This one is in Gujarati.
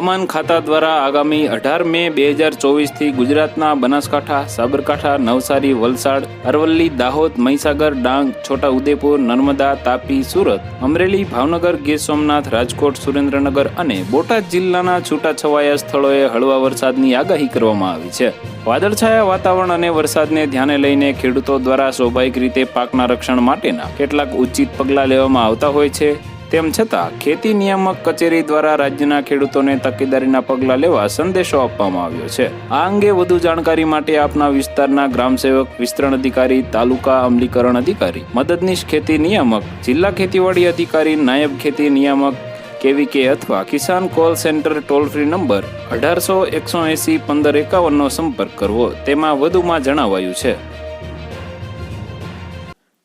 હવામાન ખાતા દ્વારા આગામી અઢાર મે બે હજાર ચોવીસથી ગુજરાતના બનાસકાંઠા, સાબરકાંઠા, નવસારી, વલસાડ, અરવલ્લી, દાહોદ, મહીસાગર, ડાંગ છોટા ઉદેપુર નર્મદા, તાપી, સુરત, અમરેલી, ભાવનગર, ગીર સોમનાથ, રાજકોટ, સુરેન્દ્રનગર અને બોટાદ જિલ્લાના છૂટાછવાયા સ્થળોએ હળવા વરસાદની આગાહી કરવામાં આવી છે. વાદળછાયા વાતાવરણ અને વરસાદને ધ્યાને લઈને ખેડૂતો દ્વારા સ્વાભાવિક રીતે પાકના રક્ષણ માટેના કેટલાક ઉચિત પગલાં લેવામાં આવતા હોય છે. તેમ છતાં, ખેતી નિયામક કચેરી દ્વારા રાજ્યના ખેડૂતોને તકેદારીના પગલાં લેવા સંદેશો આપવામાં આવ્યો છે. આ અંગે વધુ જાણકારી માટે આપના વિસ્તારના ગ્રામસેવક, વિસ્તરણ અધિકારી, તાલુકા અમલીકરણ અધિકારી, મદદનીશ ખેતી નિયામક, જિલ્લા ખેતીવાડી અધિકારી, નાયબ ખેતી નિયામક, કેવીકે અથવા Kisan call center toll free number અઢારસો એકસો એસી પંદર એકાવનનો સંપર્ક કરવો, તેમાં વધુમાં જણાવાયું છે.